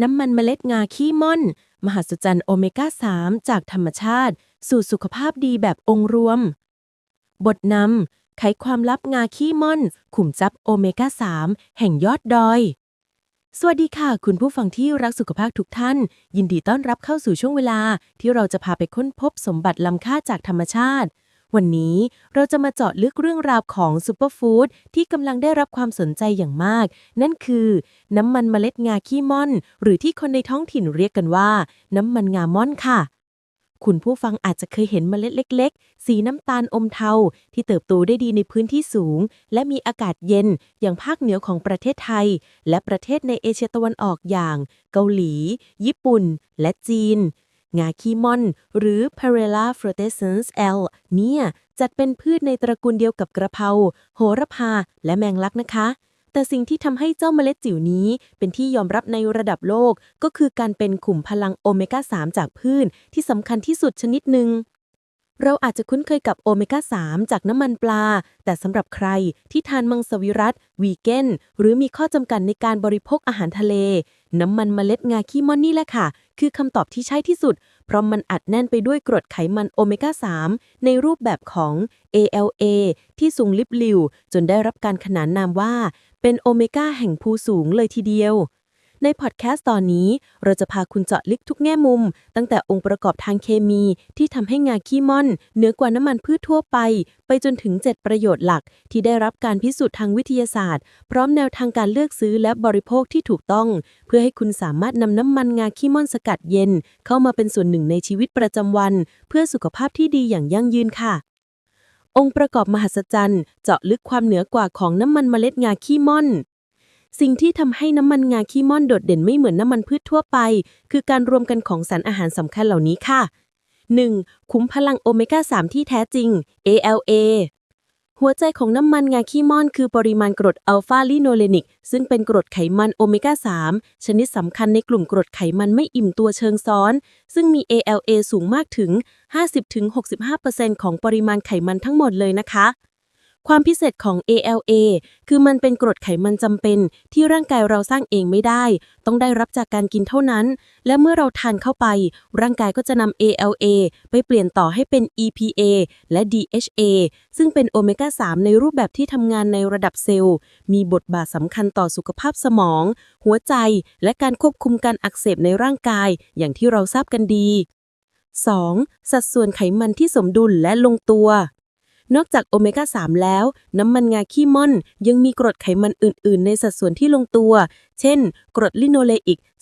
น้ำมันเมล็ดงาขี้ม่อน มหัศจรรย์โอเมก้า 3 จากธรรมชาติ สู่สุขภาพดีแบบองค์รวม บทนำไขความลับงาขี้ม่อน ขุมทรัพย์โอเมก้า 3 แห่งยอดดอย สวัสดีค่ะ คุณผู้ฟังที่รักสุขภาพทุกท่าน ยินดีต้อนรับเข้าสู่ช่วงเวลาที่เราจะพาไปค้นพบสมบัติล้ำค่าจากธรรมชาติ วันนี้เราจะมาเจาะลึกเรื่องราวของซูเปอร์ฟู้ดที่กำลังได้รับความสนใจอย่างมาก นั่นคือ น้ำมันเมล็ดงาขี้ม่อน หรือที่คนในท้องถิ่นเรียกกันว่า น้ำมันงาม่อนค่ะ คุณผู้ฟังอาจจะเคยเห็นเมล็ดเล็ก ๆ สีน้ำตาลอมเทา ที่เติบโตได้ดีในพื้นที่สูง และมีอากาศเย็นอย่างภาคเหนือของประเทศไทย และประเทศในเอเชียตะวันออกอย่าง เกาหลี ญี่ปุ่น และจีน งาขี้ม่อน หรือ Parella frutescens L เนี่ยจัดเป็นพืชในตระกูลเดียวกับกระเพราโหระพา และแมงลักนะคะ แต่สิ่งที่ทำให้เจ้าเมล็ดจิ๋วนี้ เป็นที่ยอมรับในระดับโลก ก็คือการเป็นขุมพลังโอเมก้า 3 จากพืชที่สำคัญที่สุดชนิดหนึ่งเราอาจจะคุ้นเคยกับโอเมก้า 3 จากน้ำมันปลา แต่สำหรับใครที่ทานมังสวิรัต วีแกน หรือมีข้อจำกัดในการบริโภคอาหารทะเล น้ำมันเมล็ดงาขี้ม่อนนี่แหละค่ะ คือคำตอบที่ใช่ที่สุด เพราะมันอัดแน่นไปด้วยกรดไขมันโอเมก้า 3 ในรูปแบบของ ALA ที่สูงลิบลิว จนได้รับการขนานนามว่า เป็นโอเมก้าแห่งภูสูงเลยทีเดียว ในพอดแคสต์ตอนนี้ เราจะพาคุณเจาะลึกทุกแง่มุม ตั้งแต่องค์ประกอบทางเคมีที่ทำให้งาขี้ม่อนเหนือกว่าน้ำมันพืชทั่วไป ไปจนถึง 7 ประโยชน์หลัก ที่ได้รับการพิสูจน์ทางวิทยาศาสตร์ พร้อมแนวทางการเลือกซื้อและบริโภคที่ถูกต้อง เพื่อให้คุณสามารถนำน้ำมันงาขี้ม่อนสกัดเย็น เข้ามาเป็นส่วนหนึ่งในชีวิตประจำวัน เพื่อสุขภาพที่ดีอย่างยั่งยืนค่ะองค์ประกอบมหัศจรรย์ เจาะลึกความเหนือกว่าของน้ำมันเมล็ดงาขี้ม่อน สิ่งที่ทำให้น้ำมันงาขี้ม่อนโดดเด่นไม่เหมือนน้ำมันพืชทั่วไป คือการรวมกันของสารอาหารสำคัญเหล่านี้ค่ะ 1. คุ้มพลังโอเมก้า 3 ที่แท้จริง ALA หัวใจของน้ำมันงาขี้ม่อนคือปริมาณกรดอัลฟาลิโนเลนิก ซึ่งเป็นกรดไขมันโอเมก้า 3 ชนิดสำคัญในกลุ่มกรดไขมันไม่อิ่มตัวเชิงซ้อน ซึ่งมี ALA สูงมากถึง 50-65%ของปริมาณไขมันทั้งหมดเลยนะคะ ความพิเศษของ ALA คือมันเป็นกรดไขมันจำเป็น ที่ร่างกายเราสร้างเองไม่ได้ ต้องได้รับจากการกินเท่านั้น และเมื่อเราทานเข้าไป ร่างกายก็จะนำ ALA ไปเปลี่ยนต่อให้เป็น EPA และ DHA ซึ่งเป็นโอเมก้า 3 ในรูปแบบที่ทำงานในระดับเซลล์ มีบทบาทสำคัญต่อสุขภาพสมอง หัวใจ และการควบคุมการอักเสบในร่างกาย อย่างที่เราทราบกันดี 2. สัดส่วนไขมันที่สมดุลและลงตัว นอกจากโอเมก้า 3 แล้ว น้ำมันงาขี้ม่อน ยังมีกรดไขมันอื่น ๆ ในสัดส่วนที่ลงตัว เช่น กรดลิโนเลอิก